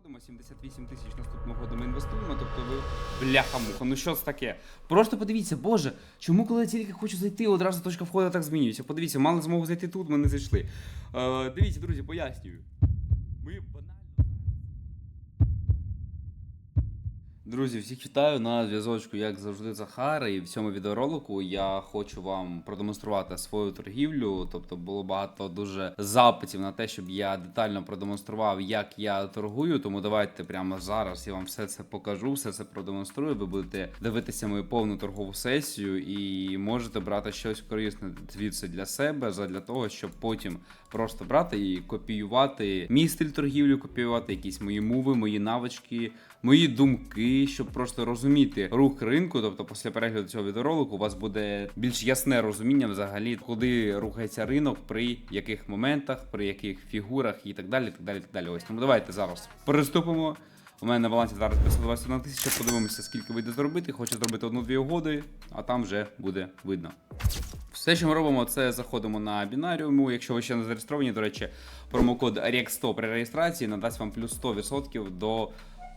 заходимо, 78 тисяч наступного року ми інвестуємо, тобто ви бляха-муха, ну що це таке? Просто подивіться, боже, чому коли я тільки хочу зайти, одразу точка входу так змінюється. Подивіться, мали змогу зайти тут, ми не зайшли. Е, дивіться, друзі, пояснюю. Ми банально. Друзі, всіх вітаю на зв'язочку, як завжди, Захар. І в цьому відеоролику я хочу вам продемонструвати свою торгівлю. Тобто було багато дуже запитів на те, щоб я детально продемонстрував, як я торгую. Тому давайте прямо зараз я вам все це покажу, все це продемонструю. Ви будете дивитися мою повну торгову сесію і можете брати щось корисне звідси для себе, задля того, щоб потім просто брати і копіювати мій стиль торгівлі, копіювати якісь мої мови, мої навички, мої думки, щоб просто розуміти рух ринку. Тобто, після перегляду цього відеоролику у вас буде більш ясне розуміння взагалі, куди рухається ринок, при яких моментах, при яких фігурах і так далі. Так далі, так далі. Ось тому давайте зараз приступимо. У мене на балансі зараз 521 тисяча. Подивимося, скільки вийде зробити. Хочу зробити одну-дві угоди, а там вже буде видно. Все, що ми робимо, це заходимо на бінаріуму. Якщо ви ще не зареєстровані, до речі, промокод REX100 при реєстрації надасть вам плюс 100% до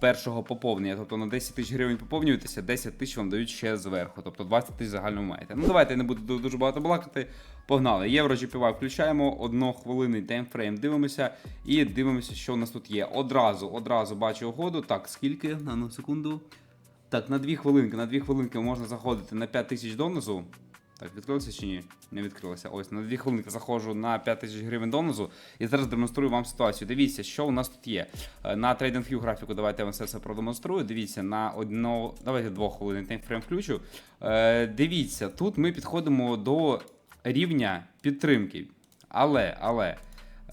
першого поповнення. Тобто на 10 тисяч гривень поповнюєтеся, 10 тисяч вам дають ще зверху. Тобто 20 тисяч загально маєте. Ну давайте не буду дуже багато балакати. Погнали. Євро GPY включаємо, однохвилинний таймфрейм дивимося і дивимося, що у нас тут є. Одразу, одразу бачу угоду. Так, скільки? На секунду. Так, на дві хвилинки, на дві хвилинки можна заходити на 5 тисяч донизу. Так, відкрилося чи ні? Не відкрилося. Ось на дві хвилинки заходжу на 5 тисяч гривень донизу і зараз демонструю вам ситуацію. Дивіться, що у нас тут є. Е, На TradingView графіку давайте я вам все це продемонструю. Дивіться, на одно. Давайте двох хвилин таймфрейм включу. Е, Дивіться, тут ми підходимо до рівня підтримки. Але, але.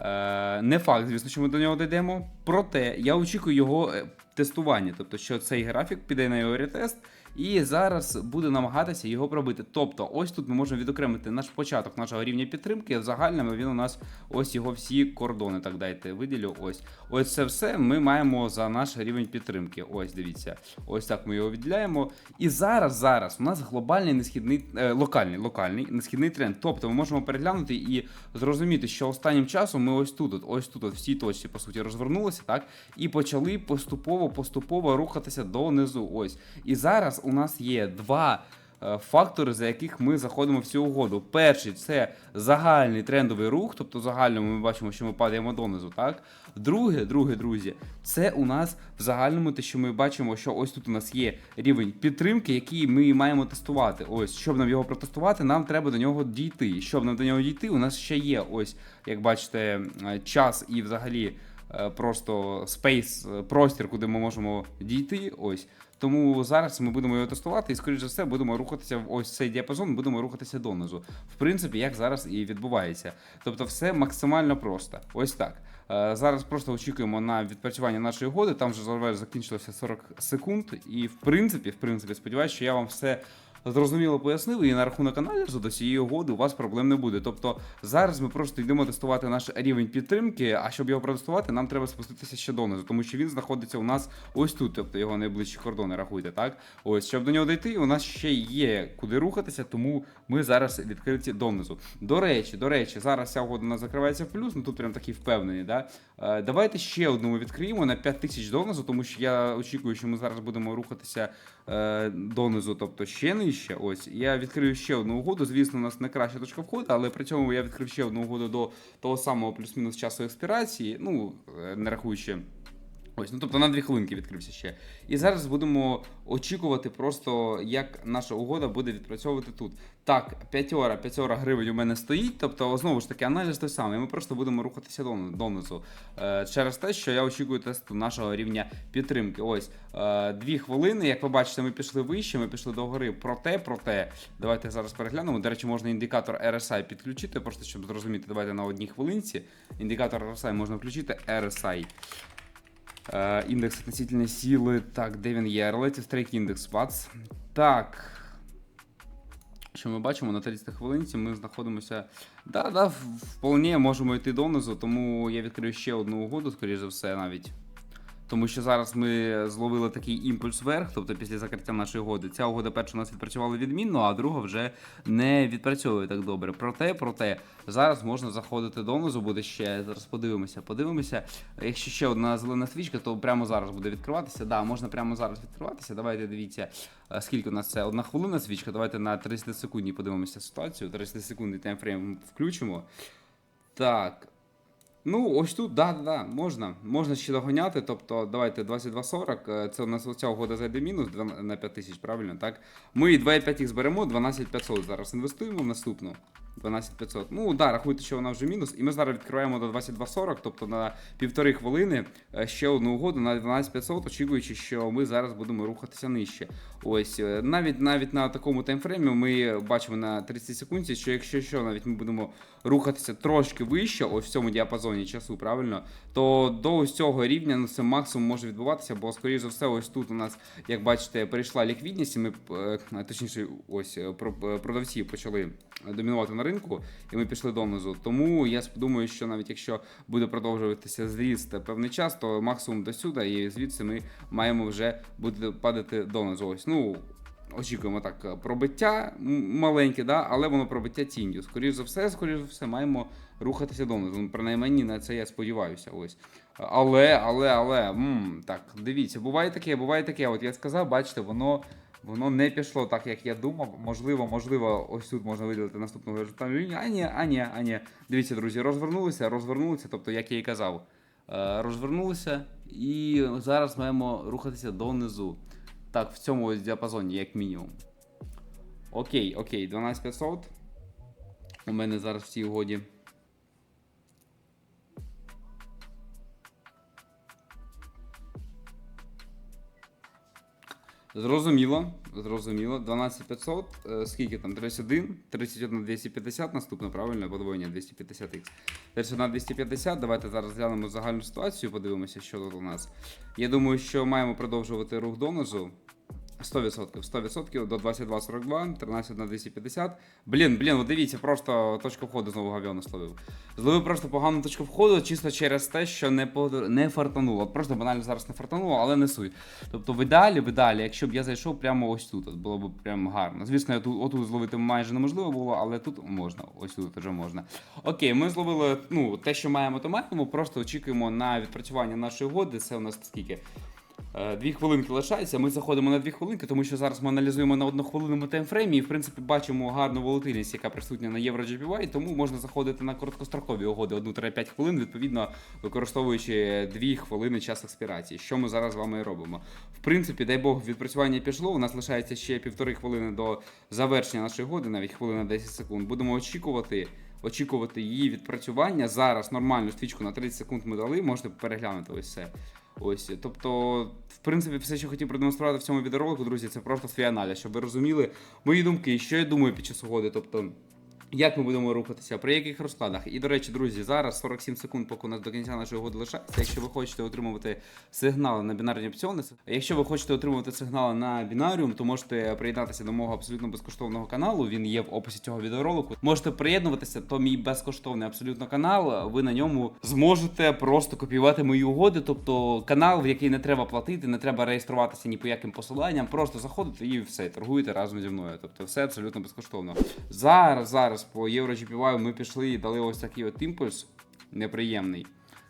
Е, не факт, звісно, що ми до нього дійдемо. Проте я очікую його тестування. Тобто, що цей графік піде на його ретест, і зараз буде намагатися його пробити. Тобто, ось тут ми можемо відокремити наш початок нашого рівня підтримки. В загальному він у нас ось його всі кордони. Так дайте виділю. Ось ось це все ми маємо за наш рівень підтримки. Ось дивіться, ось так ми його відділяємо. І зараз, зараз у нас глобальний несхідний е, локальний, локальний несхідний тренд. Тобто ми можемо переглянути і зрозуміти, що останнім часом ми ось тут, ось тут, от, в точці, по суті, розвернулися, так, і почали поступово, поступово рухатися донизу. Ось. І зараз у нас є два. е, Фактори, за яких ми заходимо в цю угоду. Перший це загальний трендовий рух, тобто в загальному ми бачимо, що ми падаємо донизу. Так, друге, друге, друзі, це у нас в загальному те, що ми бачимо, що ось тут у нас є рівень підтримки, який ми маємо тестувати. Ось, щоб нам його протестувати, нам треба до нього дійти. Щоб нам до нього дійти, у нас ще є ось, як бачите, час і взагалі просто спейс, е, простір, куди ми можемо дійти. Ось. Тому зараз ми будемо його тестувати і, скоріш за все, будемо рухатися в ось цей діапазон, будемо рухатися донизу. В принципі, як зараз і відбувається. Тобто, все максимально просто. Ось так. Е, Зараз просто очікуємо на відпрацювання нашої угоди. Там вже закінчилося 40 секунд. І в принципі, в принципі, сподіваюся, що я вам все. Зрозуміло пояснив, і на рахунок аналізу до цієї угоди у вас проблем не буде. Тобто зараз ми просто йдемо тестувати наш рівень підтримки, а щоб його протестувати, нам треба спуститися ще донизу, тому що він знаходиться у нас ось тут, тобто його найближчі кордони, рахуйте, так? Ось, щоб до нього дійти, у нас ще є куди рухатися, тому ми зараз відкриті донизу. До речі, до речі, зараз ця угода у нас закривається в плюс, ну тут прям такий впевнений, да? Е, Давайте ще одну ми відкриємо на 5 тисяч донизу, тому що я очікую, що ми зараз будемо рухатися е, донизу, тобто ще нижче. Ось я відкрию ще одну угоду. Звісно, у нас не краща точка входу, але при цьому я відкрив ще одну угоду до того самого плюс-мінус часу експірації. Ну е, не рахуючи. Ось, ну тобто на дві хвилинки відкрився ще. І зараз будемо очікувати просто, як наша угода буде відпрацьовувати тут. Так, п'ятьора, п'ятьора гривень у мене стоїть, тобто знову ж таки аналіз той самий. Ми просто будемо рухатися донизу. Е, через те, що я очікую тесту нашого рівня підтримки. Ось е, дві хвилини. Як ви бачите, ми пішли вище, ми пішли до гори. Проте, проте, давайте зараз переглянемо. До речі, можна індикатор RSI підключити, просто щоб зрозуміти. Давайте на одній хвилинці. Індикатор RSI можна включити. RSI. Індекс относительної сили. Так, де він є? Relative Strike Index. Так. Що ми бачимо на 30 хвилинці, ми знаходимося. Да, да, вполне можемо йти донизу, тому я відкрию ще одну угоду, скоріш за все, навіть. Тому що зараз ми зловили такий імпульс вверх, тобто після закриття нашої угоди. Ця угода перша у нас відпрацювала відмінно, а друга вже не відпрацьовує так добре. Проте, проте, зараз можна заходити донизу, буде ще. Зараз подивимося, подивимося. Якщо ще одна зелена свічка, то прямо зараз буде відкриватися. Да, можна прямо зараз відкриватися. Давайте дивіться, е, скільки у нас це одна хвилина свічка. Давайте на 30 секундні подивимося ситуацію. 30 секундний таймфрейм включимо. Так. Ну, ось тут, да, да, да, можна. Можна ще доганяти. Тобто, давайте 22.40. е, Це у нас оця угода зайде мінус на 5 тисяч, правильно? Так? Ми 2,5 їх зберемо, 12,500 зараз інвестуємо в наступну. 12500. Ну, да, рахуйте, що вона вже мінус. І ми зараз відкриваємо до 22.40, тобто на півтори хвилини е, ще одну угоду на 12500, очікуючи, що ми зараз будемо рухатися нижче. Ось е, навіть навіть на такому таймфреймі ми бачимо на 30 секунді, що якщо що, навіть ми будемо рухатися трошки вище, ось в цьому діапазоні часу, правильно, то до ось цього рівня ну, це максимум може відбуватися, бо скоріш за все, ось тут у нас, як бачите, перейшла ліквідність, і ми е, точніше, ось про- продавці почали домінувати на ринку, і ми пішли донизу. Тому я думаю, що навіть якщо буде продовжуватися зріст певний час, то максимум до сюди, і звідси ми маємо вже буде падати донизу. Ось ну. Очікуємо так пробиття маленьке, да, але воно пробиття тінню. Скоріше за все, скоріше за все, маємо рухатися донизу. Ну, принаймні на це я сподіваюся. Ось. Але, але, але, м, так, дивіться, буває таке, буває таке. От я сказав, бачите, воно, воно не пішло так, як я думав. Можливо, можливо, ось тут можна виділити наступну горизонтальну лінію. А ні, а ні, а ні. Дивіться, друзі, розвернулися, розвернулися, тобто, як я і казав. Е, Розвернулися, і зараз маємо рухатися донизу. Так, в цьому ось діапазоні, як мінімум. Окей, окей, 12500. У мене зараз в цій угоді. Зрозуміло, зрозуміло. 12500. Е, Скільки там? 31, 31 250, наступне, правильно? Подвоєння 250х. 31 250. Давайте зараз глянемо загальну ситуацію, подивимося, що тут у нас. Я думаю, що маємо продовжувати рух донизу. 100%, 100% до 22.42, 13 на 250. Блін, блін, от дивіться, просто точку входу знову гавіону словив. Зловив просто погану точку входу, чисто через те, що не, не фартануло. Просто банально зараз не фартануло, але не суть. Тобто в ідеалі, в ідеалі, якщо б я зайшов прямо ось тут, от було б прям гарно. Звісно, я тут, отут зловити майже неможливо було, але тут можна. Ось тут вже можна. Окей, ми зловили ну, те, що маємо, то маємо. Просто очікуємо на відпрацювання нашої угоди. Це у нас скільки? Е, Дві хвилинки лишається. Ми заходимо на дві хвилинки, тому що зараз ми аналізуємо на однохвилинному таймфреймі і, в принципі, бачимо гарну волатильність, яка присутня на Євро GPY, тому можна заходити на короткострокові угоди 1-5 хвилин, відповідно використовуючи 2 хвилини час експірації, що ми зараз з вами і робимо. В принципі, дай Бог, відпрацювання пішло. У нас лишається ще півтори хвилини до завершення нашої угоди, навіть хвилина 10 секунд. Будемо очікувати. Очікувати її відпрацювання. Зараз нормальну стрічку на 30 секунд ми дали, можете переглянути ось це. Ось, тобто, в принципі, все, що хотів продемонструвати в цьому відеоролику, друзі, це просто свій аналіз, щоб ви розуміли мої думки, що я думаю під час угоди. Тобто, як ми будемо рухатися, при яких розкладах. І, до речі, друзі, зараз 47 секунд, поки у нас до кінця нашої угоди лишається. Якщо ви хочете отримувати сигнали на бінарні опціони, якщо ви хочете отримувати сигнали на бінаріум, то можете приєднатися до мого абсолютно безкоштовного каналу. Він є в описі цього відеоролику. Можете приєднуватися, то мій безкоштовний абсолютно канал. Ви на ньому зможете просто копіювати мої угоди. Тобто канал, в який не треба платити, не треба реєструватися ні по яким посиланням, просто заходите і все, торгуєте разом зі мною. Тобто, все абсолютно безкоштовно. Зараз, зараз по Євро GPY ми пішли і дали ось такий от імпульс неприємний.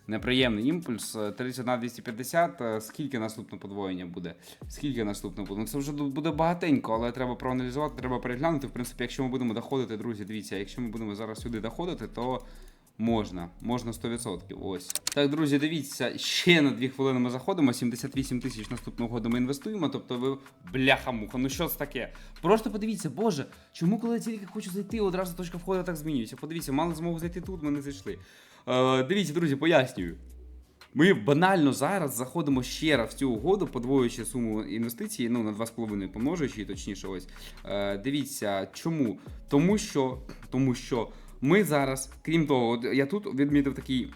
Неприємний імпульс. е, 31 250. е, Скільки наступне подвоєння буде? Скільки наступне буде? Ну це вже буде багатенько, але треба проаналізувати, треба переглянути. В принципі, якщо ми будемо доходити, друзі, дивіться, якщо ми будемо зараз сюди доходити, то можна. Можна 100%. Ось. Так, друзі, дивіться, ще на 2 хвилини ми заходимо. 78 тисяч наступного году ми інвестуємо. Тобто ви бляха-муха. Ну що це таке? Просто подивіться, боже, чому коли я тільки хочу зайти, одразу точка входу так змінюється. Подивіться, мали змогу зайти тут, ми не зайшли. Е, дивіться, друзі, пояснюю. Ми банально зараз заходимо ще раз в цю угоду, подвоюючи суму інвестицій, ну на 2,5 помножуючи, точніше, ось. Е, дивіться, чому? Тому що, тому що ми зараз, крім того, я тут відмітив такий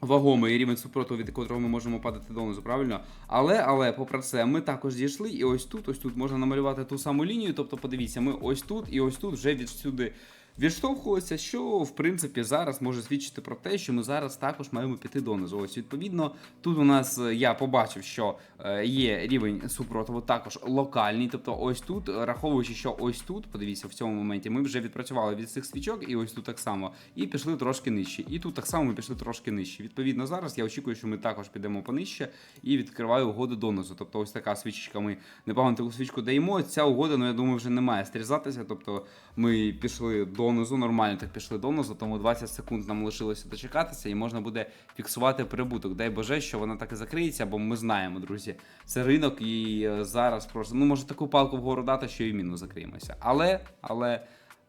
вагомий рівень супротиву, від котрого ми можемо падати донизу, правильно? Але, але, попри це, ми також дійшли, і ось тут, ось тут можна намалювати ту саму лінію. Тобто, подивіться, ми ось тут і ось тут вже відсюди відштовхувалися, що в принципі зараз може свідчити про те, що ми зараз також маємо піти донизу. Ось відповідно, тут у нас е, я побачив, що е, є рівень супротиву також локальний. Тобто, ось тут, раховуючи, що ось тут, подивіться, в цьому моменті ми вже відпрацювали від цих свічок, і ось тут так само, і пішли трошки нижче. І тут так само ми пішли трошки нижче. Відповідно, зараз я очікую, що ми також підемо понижче і відкриваю угоду донизу. Тобто, ось така свічечка. Ми непогано таку свічку даємо. Ця угода, ну я думаю, вже не має стрізатися. Тобто ми пішли донизу, нормально так пішли донизу, тому 20 секунд нам лишилося дочекатися, і можна буде фіксувати прибуток. Дай Боже, що вона так і закриється, бо ми знаємо, друзі, це ринок, і е, зараз просто ну може таку палку вгору дати, що і міну закриємося. Але, але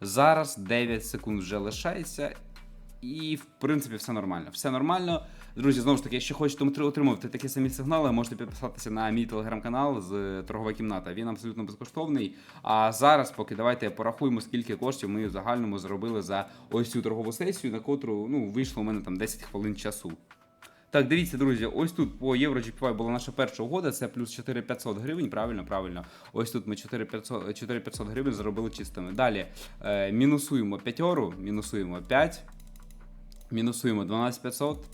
зараз 9 секунд вже лишається. І в принципі все нормально. Все нормально. Друзі, знову ж таки, якщо хочете отримувати такі самі сигнали, можете підписатися на мій телеграм-канал з е, торгова кімната. Він абсолютно безкоштовний. А зараз, поки давайте порахуємо, скільки коштів ми в загальному зробили за ось цю торгову сесію, на котру ну вийшло у мене там 10 хвилин часу. Так, дивіться, друзі, ось тут по Євро GPY була наша перша угода, це плюс 4500 гривень, правильно, правильно. Ось тут ми 4500, 4500 гривень заробили чистими. Далі е, мінусуємо п'ятеру, мінусуємо 5, мінусуємо 12500,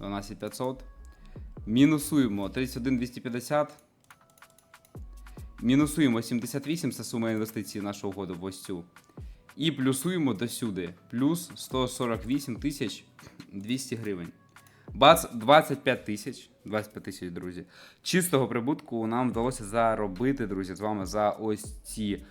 12500, мінусуємо 31250, мінусуємо 78, це сума інвестицій нашу угоду в ось цю. І плюсуємо досюди. Плюс 148 тисяч 200 гривень. Бац 25 тисяч. 25 тисяч, друзі. Чистого прибутку нам вдалося заробити, друзі, з вами за ось ці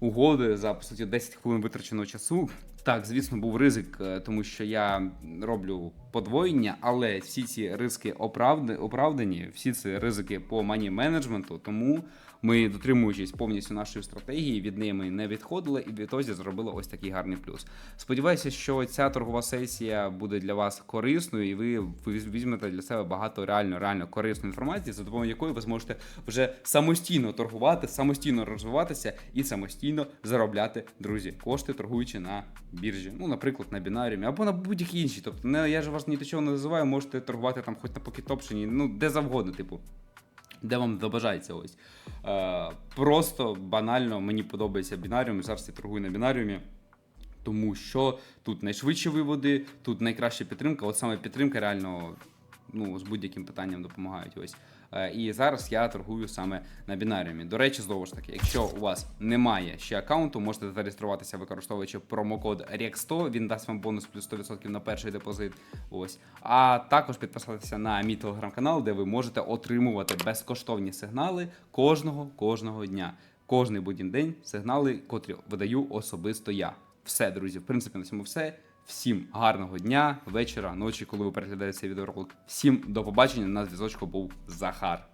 угоди, за по суті 10 хвилин витраченого часу. Так, звісно, був ризик, е, тому що я роблю подвоєння, але всі ці ризики оправдані, всі ці ризики по мані менеджменту, тому ми, дотримуючись повністю нашої стратегії, від неї ми не відходили і відтоді зробили ось такий гарний плюс. Сподіваюся, що ця торгова сесія буде для вас корисною, і ви візьмете для себе багато реально реально корисної інформації, за допомогою якої ви зможете вже самостійно торгувати, самостійно розвиватися і самостійно заробляти, друзі, кошти, торгуючи на біржі. Ну, наприклад, на бінаріумі або на будь-якій іншій. Тобто, не я ж вас ні до чого не називаю, можете торгувати там хоч на покетопшені, ну де завгодно, типу. Де вам забажається ось. Е, просто банально мені подобається бінаріум. Зараз я торгую на бінаріумі. Тому що тут найшвидші виводи, тут найкраща підтримка. От саме підтримка реально ну, з будь-яким питанням допомагають. Ось. Е, І зараз я торгую саме на бінаріумі. До речі, знову ж таки, якщо у вас немає ще аккаунту, можете зареєструватися, використовуючи промокод REX100, він дасть вам бонус плюс 100% на перший депозит. Ось. А також підписатися на мій телеграм-канал, де ви можете отримувати безкоштовні сигнали кожного кожного дня. Кожний будь-який день сигнали, котрі видаю особисто я. Все, друзі, в принципі, на цьому все. Всім гарного дня, вечора, ночі, коли ви переглядаєте цей відеоролик. Всім до побачення. На зв'язочку був Захар.